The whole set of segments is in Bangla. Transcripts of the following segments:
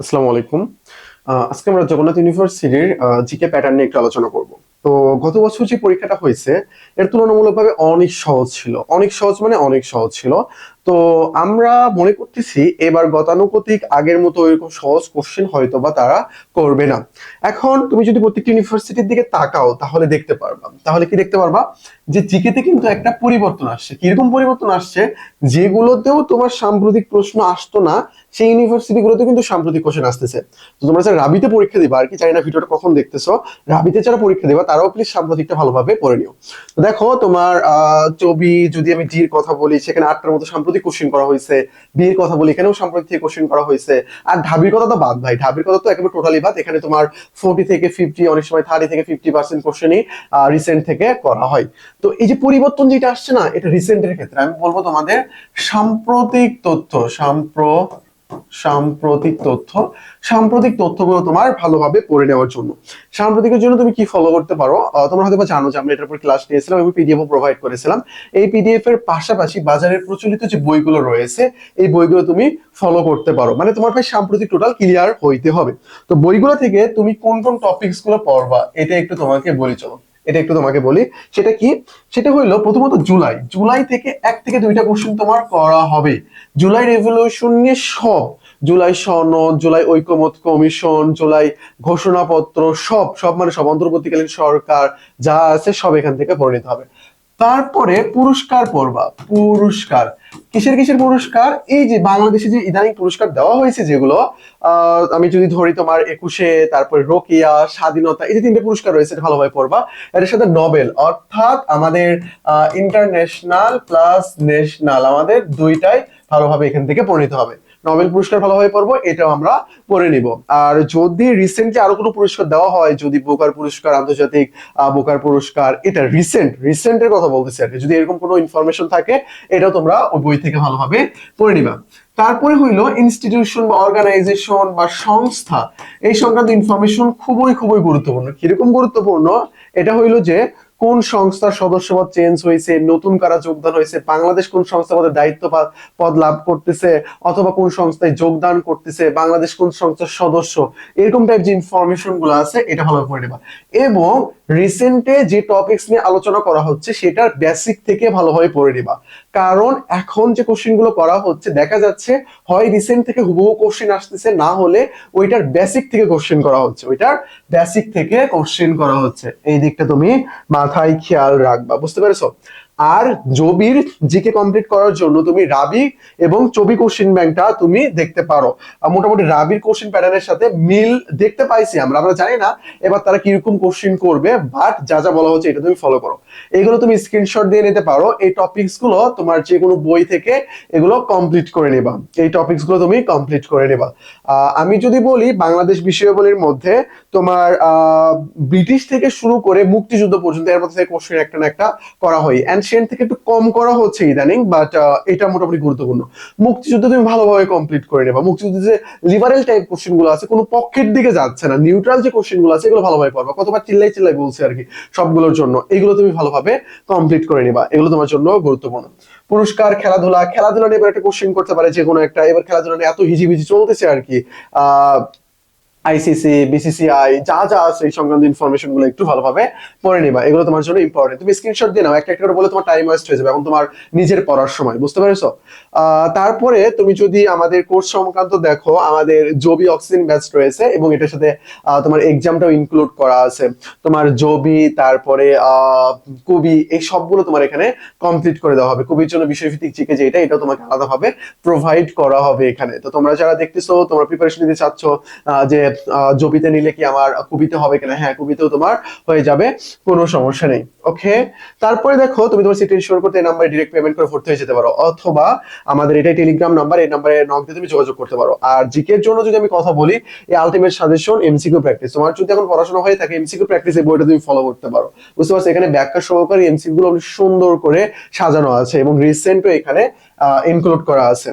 আসসালামু আলাইকুম। আজকে আমরা জগন্নাথ ইউনিভার্সিটির জিকে প্যাটার্ন নিয়ে একটু আলোচনা করব। তো গত বছর যে পরীক্ষাটা হয়েছে, এর তুলনামূলকভাবে অনেক সহজ ছিল। অনেক সহজ মানে অনেক সহজ ছিল। তো আমরা মনে করতেছি এবার গতানুগতিক আগের মতো এরকম সহজ কোশ্চেন হয়তো বা তারা করবে না। এখন তুমি যদি প্রত্যেকটি ইউনিভার্সিটির দিকে তাকাও, তাহলে দেখতে পারবা। তাহলে কি দেখতে পারবা? যে জিকেতে কিন্তু একটা পরিবর্তন আসছে। কীরকম পরিবর্তন আসছে? যেগুলোতেও তোমার সাম্প্রতিক প্রশ্ন আসতো না, সেই ইউনিভার্সিটি গুলোতে কিন্তু সাম্প্রতিক কোশ্চেন আসতেছে। তো তোমরা যারা রাবিতে পরীক্ষা দিবা, আর কি জানি না ভিডিওটা কখন দেখতেছো। রাবিতে যারা পরীক্ষা দিবা, তারাও প্লিজ সাম্প্রতিকটা ভালোভাবে পড়ে নিও। দেখো তোমার, আহ, চবি যদি আমি জির কথা বলি, সেখানে আটটার মতো সাম্প্রতিক কোশ্চেন করা হয়েছে, বিয়ের কথা বলি, এখানেও সাম্প্রতিক থেকে কোশ্চেন করা হয়েছে। আর ঢাবির কথা তো বাদ ভাই, ঢাবির কথা তো একেবারে টোটালি বাদ। এখানে তোমার ফোর্টি থেকে ফিফটি অনেক সময় থার্টি থেকে ফিফটি পার্সেন্ট কোশ্চেনই রিসেন্ট থেকে করা হয়। তো এই যে পরিবর্তন যেটা আসছে না, এটা রিসেন্টের ক্ষেত্রে আমি বলব তোমাদের সাম্প্রতিক তথ্য সাম্প্র সাম্প্রতিক তথ্য। সাম্প্রতিক তথ্যগুলো তোমার ভালোভাবে পড়ে নেওয়ার জন্য। সাম্প্রতিকের জন্য তুমি কি ফলো করতে পারো? তোমরা হয়তো জানো যে আমরা এটার উপর ক্লাস নিয়েছিলাম এবং পিডিএফ প্রোভাইড করেছিলাম। এই পিডিএফ এর পাশাপাশি বাজারের প্রচলিত যে বইগুলো রয়েছে, এই বইগুলো তুমি ফলো করতে পারো। মানে তোমার ভাই সাম্প্রতিক টোটাল ক্লিয়ার হইতে হবে। তো বইগুলো থেকে তুমি কোন কোন টপিকসগুলো পড়বা, এটা একটু তোমাকে বলি চলো। এটা একটু তোমাকে বলি, সেটা কি? সেটা হইল প্রথমত জুলাই। জুলাই থেকে এক থেকে দুইটা কোশ্চেন তোমার করা হবে। জুলাই রেভলিউশন নিয়ে সব, জুলাই সনদ, জুলাই ঐক্যমত কমিশন, জুলাই ঘোষণাপত্র, সব সব মানে সব অন্তর্বর্তীকালীন সরকার যা আছে সব এখান থেকে পড়ে নিতে হবে। তারপরে পুরস্কার পড়বা। পুরস্কার। কিসের কিসের পুরস্কার? এই যে বাংলাদেশে যে ইদানিং পুরস্কার দেওয়া হয়েছে যেগুলো আমি যদি ধরি তোমার একুশে, তারপরে রোকিয়া, স্বাধীনতা, এই যে তিনটে পুরস্কার রয়েছে এটা ভালোভাবে পড়বা। এটার সাথে নোবেল, অর্থাৎ আমাদের ইন্টারন্যাশনাল প্লাস ন্যাশনাল আমাদের দুইটাই ভালোভাবে এখান থেকে পড়ে নিতে হবে। নোবেল পুরস্কার ভালোভাবে পড়ব, এটাও আমরা পড়ে নিব। আর যদি রিসেন্টলি আরও কোনো পুরস্কার দেওয়া হয়, যদি বোকার পুরস্কার, আন্তর্জাতিক বোকার পুরস্কার, এটা রিসেন্ট রিসেন্টের কথা বলতেছি আর যদি এরকম কোনো ইনফরমেশন থাকে, এটাও তোমরা ওই বই থেকে ভালোভাবে পড়ে নিবা। তারপরে হইল ইনস্টিটিউশন বা অর্গানাইজেশন বা সংস্থা। এই সংক্রান্ত ইনফরমেশন খুবই খুবই গুরুত্বপূর্ণ। কীরকম গুরুত্বপূর্ণ? এটা হইল যে কোন সংস্থার সদস্যপদ চেঞ্জ হয়েছে, নতুন কারা যোগদান হয়েছে, বাংলাদেশ কোন সংস্থা পদে দায়িত্ব পদ লাভ করতেছে, অথবা কোন সংস্থায় যোগদান করতেছে, বাংলাদেশ কোন সংস্থার সদস্য, এরকম টাইপ যে ইনফরমেশনগুলো আছে, এটা ভালো করে নেবা। এবং রিসেন্টে যে টপিকস নিয়ে আলোচনা করা হচ্ছে, সেটার বেসিক থেকে ভালোভাবে পড়ে নিবা। কারণ এখন যে কোশ্চেনগুলো করা হচ্ছে, দেখা যাচ্ছে হয় রিসেন্ট থেকে হুবহু কোশ্চেন আসতেছে, না হলে ওইটার বেসিক থেকে কোশ্চেন করা হচ্ছে। ওইটার বেসিক থেকে কোশ্চেন করা হচ্ছে। এই দিকটা তুমি মাথায় খেয়াল রাখবা, বুঝতে পেরেছ? আর জবির জিকে কমপ্লিট করার জন্য তুমি রাবি এবং চবি কোশ্চেন ব্যাংকটা তুমি দেখতে পারো। মোটামুটি রাবির কোশ্চেন প্যাটার্নের সাথে মিল দেখতে পাইছি আমরা। আমরা জানি না এবার তারা কীরকম কোশ্চেন করবে বাট যা যা বলা হচ্ছে এটা তুমি ফলো করো। এগুলো তুমি স্ক্রিনশট দিয়ে নিতে পারো। এই টপিকসগুলো তোমার যে কোনো বই থেকে এগুলো কমপ্লিট করে নেবা। এই টপিকসগুলো তুমি কমপ্লিট করে নেবা। আমি যদি বলি বাংলাদেশ বিষয়াবলীর মধ্যে তোমার ব্রিটিশ থেকে শুরু করে মুক্তিযুদ্ধ পর্যন্ত এর মধ্যে কোশ্চেন একটা না একটা করা হয়। অ্যানশিয়েন্ট থেকে একটু কম করা হচ্ছে ইদানিং বাট এটা মোটামুটি গুরুত্বপূর্ণ। মুক্তিযুদ্ধ তুমি ভালোভাবে কমপ্লিট করে নেবা। মুক্তিযুদ্ধে যে লিবারেল টাইপ কোশ্চেনগুলো আছে, কোনো পক্ষের দিকে যাচ্ছে না। নিউট্রাল যে কোশ্চেনগুলো আছে, এগুলো ভালোভাবে পারবা কতবার চিল্লাই চিল্লাই বলছে আর কি সবগুলোর জন্য। এগুলো তুমি ভালোভাবে কমপ্লিট করে নিবা। এগুলো তোমার জন্য গুরুত্বপূর্ণ। পুরস্কার, খেলাধুলা। খেলাধুলা নিয়ে এবার একটা কোশ্চেন করতে পারে যে কোনো একটা। এবার খেলাধুলা নিয়ে এত হিজিবিজি চলতেছে আর কি। আহ আইসিসি বিসিসিআই যা যা আছে এই সংক্রান্ত ইনফরমেশনগুলো একটু ভালোভাবে পড়ে নিবা। এগুলো তোমার জন্য ইম্পর্টেন্ট তুমি স্ক্রিনশট দিয়ে নাও, একটা একটা করে বলে তোমার টাইম ওয়েস্ট হয়ে যাবে এখন তোমার নিজের পড়ার সময়, বুঝতে পেরেছ? তারপরে তুমি যদি আমাদের কোর্স সংক্রান্ত দেখো, আমাদের জবি অক্সিজেন ব্যাচ রয়েছে এবং এটার সাথে তোমার এক্সামটাও ইনক্লুড করা আছে। তোমার জবি তারপরে কবি এই সবগুলো তোমার এখানে কমপ্লিট করে দেওয়া হবে। কবির জন্য বিষয়ভিত্তিক জিকে যেটা এটা তোমাকে আলাদাভাবে প্রোভাইড করা হবে এখানে। তো তোমরা যারা দেখতেছো, তোমরা প্রিপারেশন নিতে চাচ্ছ যে জবিতে নিলে কি আমার কবিতে হবে কিনা? হ্যাঁ কবিতেও তোমার হয়ে যাবে, কোনো সমস্যা নেই। ওকে তারপরে দেখো, তুমি তোমার সিটি ইনশিওর করতে এই নাম্বারে ডিরেক্ট পেমেন্ট করে ভর্তি হয়ে যেতে পারো, অথবা আমাদের এটাই টেলিগ্রাম নাম্বার এই নাম্বারে নক দিয়ে তুমি যোগাযোগ করতে পারো। আর জিকে এর জন্য যদি আমি কথা বলি, এই আলটিমেট সাজেশন এমসিকিউ প্র্যাকটিস তোমার যদি এখন পড়াশোনা হয়ে থাকে এমসিকিউ প্র্যাকটিস এই বইটা তুমি ফলো করতে পারো। বুঝতে পারছ? এখানে ব্যাখ্যা সহকারে এমসিকিউ গুলো সুন্দর করে সাজানো আছে এবং রিসেন্টও এখানে ইনক্লুড করা আছে।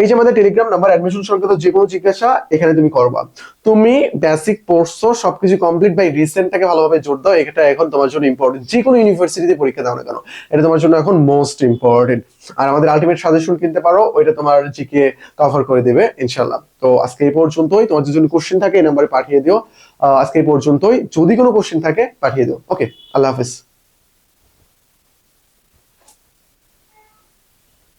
এই যে আমাদের টেলিগ্রাম নাম্বার অ্যাডমিশন সংক্রান্ত যে কোনো জিজ্ঞাসা, এখানে তুমি করবা। তুমি বেসিক পড়ছো সবকিছু কমপ্লিট বাই রিসেন্টটাকে ভালোভাবে জোর দাও, এটা এখন তোমার জন্য ইম্পর্টেন্ট যে কোনো ইউনিভার্সিটিতে পরীক্ষা দাও না কেন, এটা তোমার জন্য এখন মোস্ট ইম্পর্টেন্ট আর আমাদের আলটিমেট সাজেশন কিনতে পারো, ওইটা তোমার জিকে কভার করে দেবে ইনশাল্লাহ তো আজকে এই পর্যন্তই। তোমার যদি কোশ্চেন থাকে, এই নাম্বারে পাঠিয়ে দিও। আজকে এই পর্যন্তই। যদি কোনো কোশ্চেন থাকে, পাঠিয়ে দিও। ওকে আল্লাহ হাফিজ।